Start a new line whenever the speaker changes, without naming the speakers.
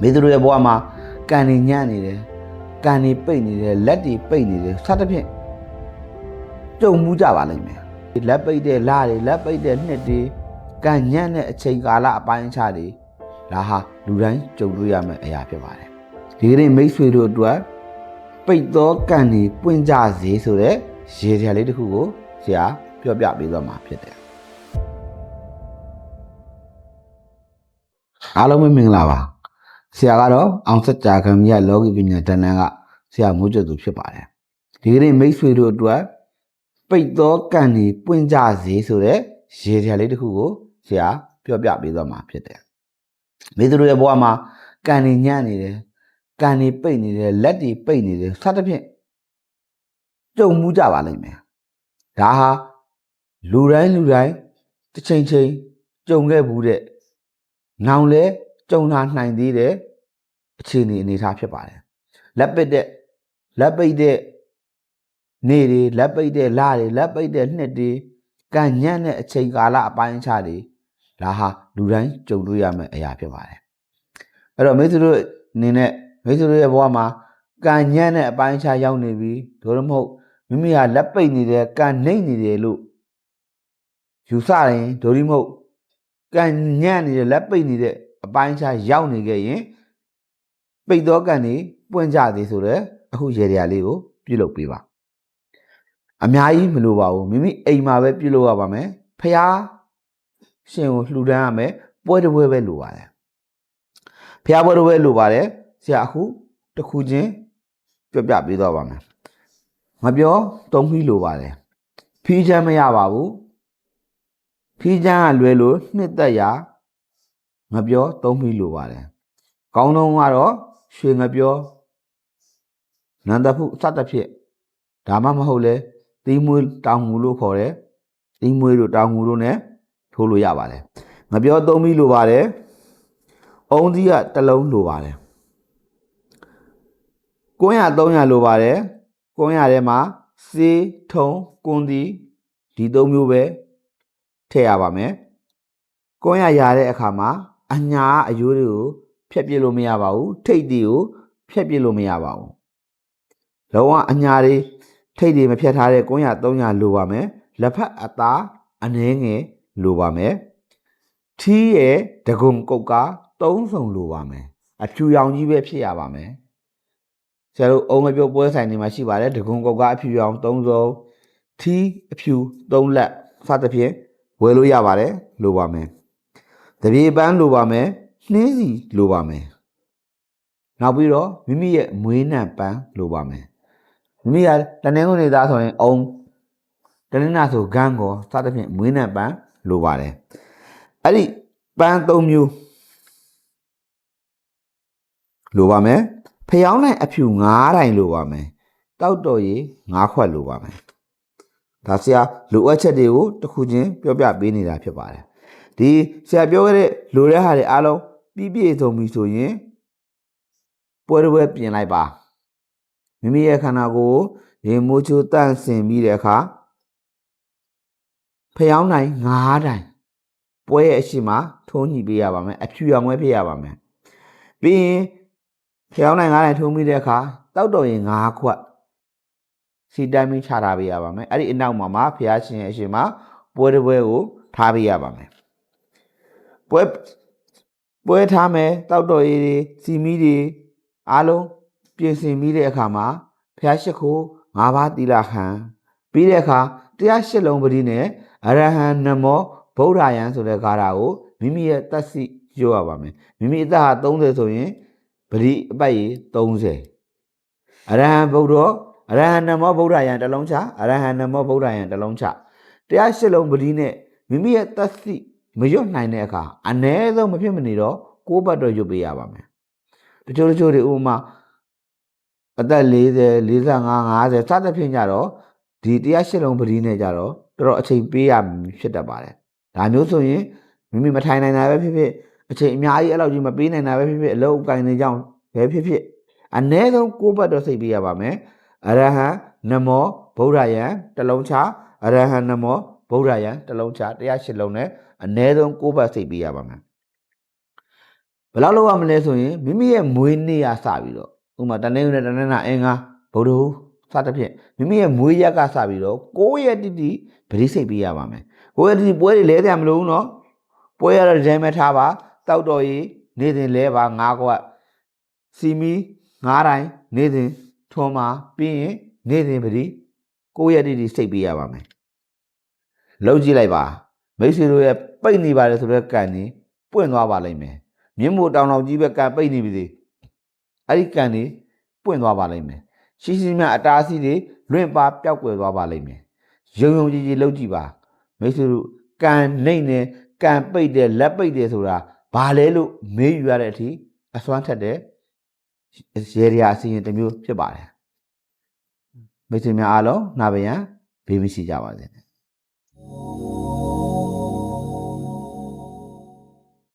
မိသူတို့ရဲ့ဘဝမှာကံနေညံ့နေတယ်ကံနေပိတ်နေတယ်လက်တွေပိတ်နေတယ်စသဖြင့်ကြုံမှုကြပါလိမ့်မယ်လက်ပိတ်တဲ့လတွေလက်ပိတ်တဲ့နှစ်တွေကံညံ့တဲ့အချိန်ကာလအပိုင်းအခြားတွေဒါဟာလူတိုင်းကြုံတွေ့ရမယ့်အရာဖြစ်ပါတယ်ဒီကနေ့မိတ်ဆွေတို့အတွက်ပိတ်သောကံတွေပွင့်ကြစေဆိုတဲ့ရေစရာလေးတစ်ခုကိုဆရာပြောပြပေးသွားမှာဖြစ်တယ်အားလုံးပဲမင်္ဂလာပါ ဆရာကတော့အောင်စัจ जा ခံမြတ်လောကီပညာတဏ္ဍကဆရာမိုးကျွတ်သူဖြစ်ပါတယ်ဒီကနေ့မိတ်ဆွေတို့အတွက်ပိတ်သောကံတွေပွင့်ကြစေဆိုတဲ့ရေစရာလေးတစ်ခုကိုဆရာပြောပြပေးသွားမှာဖြစ်တယ်မိသူတို့ရဲ့ဘဝမှာကံတွေညံ့နေတယ်ကံတွေပိတ်နေတယ်လက်တွေပိတ်နေတယ်စသဖြင့်ကြုံမှုကြပါလိမ့်မယ်ဒါဟာလူတိုင်းလူတိုင်းတစ်ချိန်ချိန်ကြုံခဲ့ဘူးတဲ့နောင်လဲကြုံလာနိုင်သေးတဲ့ အခြေအနေအနေအထားဖြစ်ပါတယ်လက်ပစ်တဲ့လက်ပိတ်တဲ့နေ့တွေလက်ပိတ်တဲ့လတွေလက်ပိတ်တဲ့နှစ်တွေကံညံ့တဲ့အချိန်ကာလအပိုင်းအခြားတွေဒါဟာလူတိုင်းကြုံတွေ့ရမယ့်အရာဖြစ်ပါတယ်အဲ့တော့မိတ်ဆွေတို့အနေနဲ့မိတ်ဆွေတို့ရဲ့ဘဝမှာကံညံ့တဲ့အပိုင်းအခြားရောက်နေပြီဒါမှမဟုတ်မိမိဟာလက်ပိတ်နေတယ်ကံနှိမ့်နေတယ်လို့ယူဆရင်ဒိုရီမဟုတ်ကံညံ့နေတယ်လက်ပိတ်နေတဲ့အပိုင်းအခြားရောက်နေခဲ့ရင် ပိတ်သောကံတွေပွင့်ကြသေးဆိုတော့အခုရေတရာလေးကိုပြုလုပ်ပေးပါအများကြီးမလိုပါဘူးမိမိအိမ်မှာပဲပြုလုပ်ရပါမယ်ဖះရှင်ကိုလှူဒန်းရမယ်ပွဲတစ်ပွဲပဲလိုပါတယ်ဖះပွဲတစ်ပွဲလိုပါတယ်ဆရာအခုတစ်ခုချင်းပြပြပေးတော့ပါမယ်မပြောသုံးပြီးလိုပါတယ်ဖီးချမ်းမရပါဘူးဖီးချမ်းကလွယ်လို့နှစ်သက်ရာငပြောသုံးပြီးလိုပါတယ်ကောင်းတော့ကတော့ ရွှေငပြောနန္ဒဖုစသဖြင့်ဒါမှမဟုတ်လဲသီးမွေးတောင်ငူလို့ခေါ်တယ်သီးမွေးတို့တောင်ငူတို့ ਨੇ ထိုးလို့ရပါတယ်ငပြောသုံးပြီးလိုပါတယ်အုံးသီးကတစ်လုံးလိုပါတယ်ကွန်းရ300လိုပါတယ်ကွန်းရထဲမှာစေးထုံကွန်းသီးဒီသုံးမျိုးပဲထည့်ရပါမယ်ကွန်းရရတဲ့အခါမှာအညာအယိုးတွေကို ဖြတ်ပြစ်လို့မရပါဘူးထိတ်တွေကိုဖြတ်ပြစ်လို့မရပါဘူးလုံးဝအညာတွေထိတ်တွေမဖြတ်ထားတဲ့ကွန်းရ300လိုပါမယ်လက်ဖက်အသားအနှဲငယ်လိုပါမယ်ထီးရဲ့ဒဂုံကုတ်က3စုံလိုပါမယ်အဖြူရောင်ကြီးပဲဖြစ်ရပါမယ်ဆရာတို့အုံငပြုတ်ပွဲဆိုင်တွေမှာရှိပါတယ်ဒဂုံကုတ်ကအဖြူရောင်3စုံထီးအဖြူ3လက်စသဖြင့်ဝယ်လို့ရပါတယ်လိုပါမယ်တပြေပန်းလိုပါမယ် နှင်းစီလိုပါမယ်နောက်ပြီးတော့မိမိရဲ့မွေးနံပန်းလိုပါမယ်မိမိကတနင်္ဂနွေသားဆိုရင်အုံတနင်္လာဆိုဂန်းကောစသဖြင့်မွေးနံပန်းလိုပါတယ်အဲ့ဒီပန်း၃မျိုးလိုပါမယ်ဖျောင်းနိုင်အဖြူ9တိုင်လိုပါမယ်တောက်တော်ရီ9ခွက်လိုပါမယ်ဒါဆရာလိုအပ်ချက်တွေကိုတစ်ခုချင်းပြောပြပေးနေတာဖြစ်ပါတယ်ဒီဆရာပြောခဲ့တဲ့လိုတဲ့ဟာတွေအားလုံး ပြည့်ပြည့်စုံပြီဆိုရင်ပွဲတစ်ပွဲပြင်လိုက်ပါမိမိရဲ့ခန္ဓာကိုယ်ရေမိုးချိုးတန့်စင်ပြီးတဲ့အခါဖျောင်းနိုင်9တိုင်ပွဲရဲ့အရှိမထုံးညှိပေးရပါမယ်အဖြူရောင်ဝဲဖြစ်ရပါမယ်ပြီးရင်ဖျောင်းနိုင်9တိုင်ထုံးပြီးတဲ့အခါတောက်တော်ရင်9ခွက်စီတိုင်းမင်းချထားပေးရပါမယ်အဲ့ဒီအနောက်မှာမှာဖျားရှင်ရဲ့အရှိမပွဲတစ်ပွဲကိုထားပေးရပါမယ်ပွဲ ပွဲထားမယ်တောက်တော်ရည်တွေစီမီတွေအားလုံးပြင်ဆင်ပြီးတဲ့အခါမှာဖျားရှိခိုး၅ပါးသီလခံပြီးတဲ့အခါတရားရှစ်လုံးပတိနဲ့အရဟံနမောဗုဒ္ဓယံဆိုတဲ့ဂါထာကိုမိမိရဲ့တတ်သိပြောရပါမယ်မိမိအသက်ဟာ30ဆိုရင်ပတိအပိုက်ရေ30အရဟံဗုဒ္ဓအရဟံနမောဗုဒ္ဓယံတစ်လုံးချအရဟံနမောဗုဒ္ဓယံတစ်လုံးချတရားရှစ်လုံးပတိနဲ့မိမိရဲ့တတ်သိ မရွတ်နိုင်တဲ့အခါအ ਨੇ ဆုံးမဖြစ်မနေတော့ကိုးဘတ်တော့ရွတ်ပေးရပါမယ်တချို့တချို့တွေဥပမာအသက်40 45 50စသဖြင့်ကြတော့ဒီတရားရှစ်လုံးပတိနဲ့ကြတော့တော်တော်အချိန်ပေးရဖြစ်တတ်ပါတယ်ဒါမျိုးဆိုရင်မိမိမထိုင်နိုင်တာပဲဖြစ်ဖြစ်အချိန်အများကြီးအဲ့လောက်ကြီးမပေးနိုင်တာပဲဖြစ်ဖြစ်အလုပ်အကိုင်တွေကြောင့်ပဲဖြစ်ဖြစ်အ ਨੇ ဆုံးကိုးဘတ်တော့စိတ်ပေးရပါမယ်အရဟံနမောဗုဒ္ဓယံတလုံးချအရဟံနမောဗုဒ္ဓယံတလုံးချတရားရှစ်လုံးနဲ့ အ ਨੇ ဆုံး6ဘတ်စိတ်ပေးရပါမယ်ဘယ်လောက်လောက်ရမလဲဆိုရင်မိမိရဲ့မွေးနေ့ကစပြီးတော့ဥပမာတနေ့နဲ့တနေ့နာအင်္ဂါဗုဒ္ဓဟူးစသဖြင့်မိမိရဲ့မွေးရက်ကစပြီးတော့9ရက်တိတိပရိစိတ်ပေးရပါမယ်9ရက်တိတိပွဲတွေလဲကြမလို့ဘူးနော်ပွဲရတော့ဒီတိုင်းပဲထားပါတောက်တော်ကြီးနေ့စဉ်လဲပါ9ခွက်စီမီ9တိုင်းနေ့စဉ်ထွန်ပါပြီးရင်နေ့စဉ်ပရိ9ရက်တိတိစိတ်ပေးရပါမယ်လောက်ကြည့်လိုက်ပါ မိတ်ဆွေတို့ရဲ့ပိတ်နေပါလေဆိုတော့ကန်နေပွင့်သွားပါလိမ့်မယ်မြင်းမို့တောင်တော်ကြီးပဲကံပိတ်နေပြီလေအဲ့ဒီကံနေပွင့်သွားပါလိမ့်မယ်ရှိရှိမြအတားအဆီးတွေလွင့်ပါပျောက်ကွယ်သွားပါလိမ့်မယ်ယုံယုံကြည်ကြည်လုပ်ကြည့်ပါမိတ်ဆွေတို့ကံနှိမ့်နေကံပိတ်တယ်လက်ပိတ်တယ်ဆိုတာဘာလဲလို့မေးယူရတဲ့အထိအစွမ်းထက်တဲ့ရေရာအစီရင်တစ်မျိုးဖြစ်ပါတယ်မိတ်ဆွေများအားလုံးနားပယံဘေးမရှိကြပါစေနဲ့